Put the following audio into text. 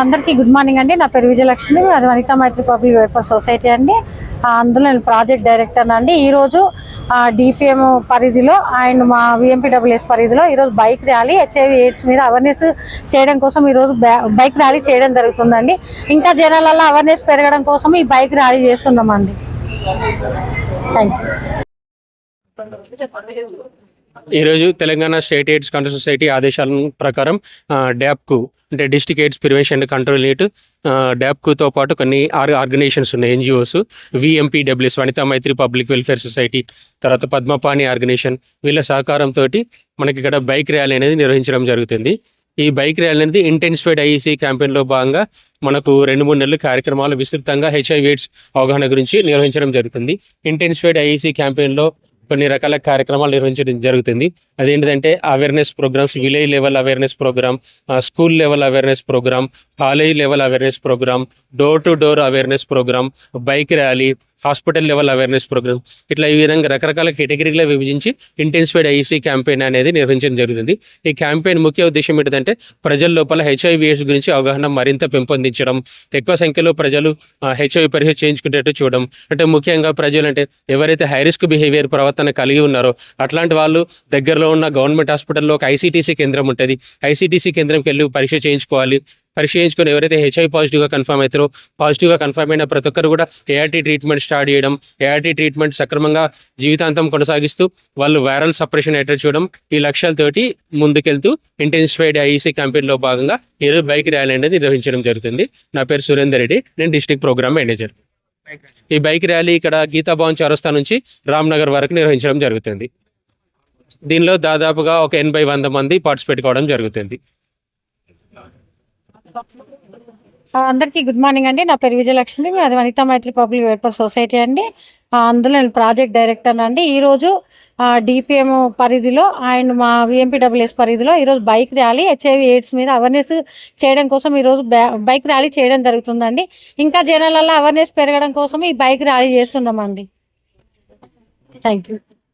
అందరికీ good morning అండి. నా పేరు విజయలక్ష్మి. అది Vanitha Maitri public welfare society అండి. అందులో నేను ప్రాజెక్ట్ డైరెక్టర్ అండి. ఈరోజు డిపిఎం పరిధిలో అండ్ మా విఎంపీడబ్ల్యూఎస్ పరిధిలో ఈరోజు బైక్ ర్యాలీ హెచ్ఐవి ఎయిడ్స్ మీద అవేర్నెస్ చేయడం కోసం ఈరోజు బైక్ ర్యాలీ చేయడం జరుగుతుందండి. ఇంకా జనాలలో అవేర్నెస్ పెరగడం కోసం ఈ బైక్ ర్యాలీ చేస్తున్నామండి. థ్యాంక్ యూ ఈరోజు Telangana state AIDS control society ఆదేశాల ప్రకారం డ్యాప్కు అంటే district AIDS prevention and control unit డ్యాప్కుతో పాటు కొన్ని ఆర్ ఆర్గనైజేషన్స్ ఉన్నాయి NGOs VMPWS Vanitha Maithri public welfare society తర్వాత పద్మపాణి ఆర్గనైజేషన్ వీళ్ళ సహకారంతో మనకి ఇక్కడ బైక్ ర్యాలీ అనేది నిర్వహించడం జరుగుతుంది. ఈ బైక్ ర్యాలీ అనేది ఇంటెన్సిఫైడ్ ఐఈసీ క్యాంపెయిన్లో భాగంగా మనకు రెండు మూడు నెలలు కార్యక్రమాలు విస్తృతంగా హెచ్ఐవి ఎయిడ్స్ అవగాహన గురించి నిర్వహించడం జరుగుతుంది. ఇంటెన్సిఫైడ్ ఐఈసీ క్యాంపెయిన్లో కొన్ని రకాల కార్యక్రమాలు నిర్వహించడం జరుగుతుంది. అదేంటంటే awareness programs village level awareness program school level awareness program college level awareness program door to door awareness program bike rally hospital level awareness program. ఇట్లా ఈ విధంగా రకరకాల కేటగిరీలో విభజించి ఇంటెన్సిఫైడ్ ఐసీ క్యాంపెయిన్ అనేది నిర్వహించడం జరుగుతుంది ఈ క్యాంపెయిన్ ముఖ్య ఉద్దేశం ఏంటంటే ప్రజల లోపల హెచ్ఐవిఎస్ గురించి అవగాహన మరింత పెంపొందించడం ఎక్కువ సంఖ్యలో ప్రజలు హెచ్ఐవి పరీక్ష చేయించుకునేట్టు చూడడం. అంటే ముఖ్యంగా ప్రజలు అంటే ఎవరైతే హై రిస్క్ బిహేవియర్ ప్రవర్తన కలిగి ఉన్నారో అట్లాంటి వాళ్ళు దగ్గరలో ఉన్న గవర్నమెంట్ హాస్పిటల్లో ఒక ఐసీటీసీ కేంద్రం ఉంటుంది. ఐసీటీసీ కేంద్రంకి వెళ్ళి పరీక్ష చేయించుకోవాలి. పరీక్ష చేయించుకొని ఎవరైతే హెచ్ఐ పాజిటివ్గా కన్ఫర్మ్ అవుతారో పాజిటివ్గా కన్ఫర్మ్ అయిన ప్రతి ఒక్కరు కూడా ఏఆర్టీ ట్రీట్మెంట్ స్టార్ట్ చేయడం ఏఆర్టీ ట్రీట్మెంట్ సక్రమంగా జీవితాంతం కొనసాగిస్తూ వాళ్ళు వైరల్ సపరేషన్ అయ్యేటట్టు చూడడం ఈ లక్ష్యాలతోటి ముందుకెళ్తూ ఇంటెన్సిఫైడ్ ఐఈసీ క్యాంపెయిన్లో భాగంగా ఈరోజు బైక్ ర్యాలీ అనేది నిర్వహించడం జరుగుతుంది. నా పేరు సురేందర్ రెడ్డి నేను డిస్ట్రిక్ట్ ప్రోగ్రామ్ మేనేజర్ ఈ బైక్ ర్యాలీ ఇక్కడ గీతాభవన్ చౌరస్తా నుంచి రామ్నగర్ వరకు నిర్వహించడం జరుగుతుంది. దీనిలో దాదాపుగా ఒక ఎనభై వంద మంది పార్టిసిపేట్ కావడం జరుగుతుంది. అందరికీ గుడ్ మార్నింగ్ అండి. నా పేరు విజయలక్ష్మి. అది Vanitha Maithri public welfare society అండి. అందులో నేను ప్రాజెక్ట్ డైరెక్టర్ అండి. ఈరోజు డిపిఎం పరిధిలో అండ్ మా విఎంపీడబ్ల్యూఎస్ పరిధిలో ఈరోజు బైక్ ర్యాలీ హెచ్ఐవి ఎయిడ్స్ మీద అవేర్నెస్ చేయడం కోసం ఈరోజు బైక్ ర్యాలీ చేయడం జరుగుతుందండి. ఇంకా జనాలలో అవేర్నెస్ పెరగడం కోసం ఈ బైక్ ర్యాలీ చేస్తున్నామండి. Thank you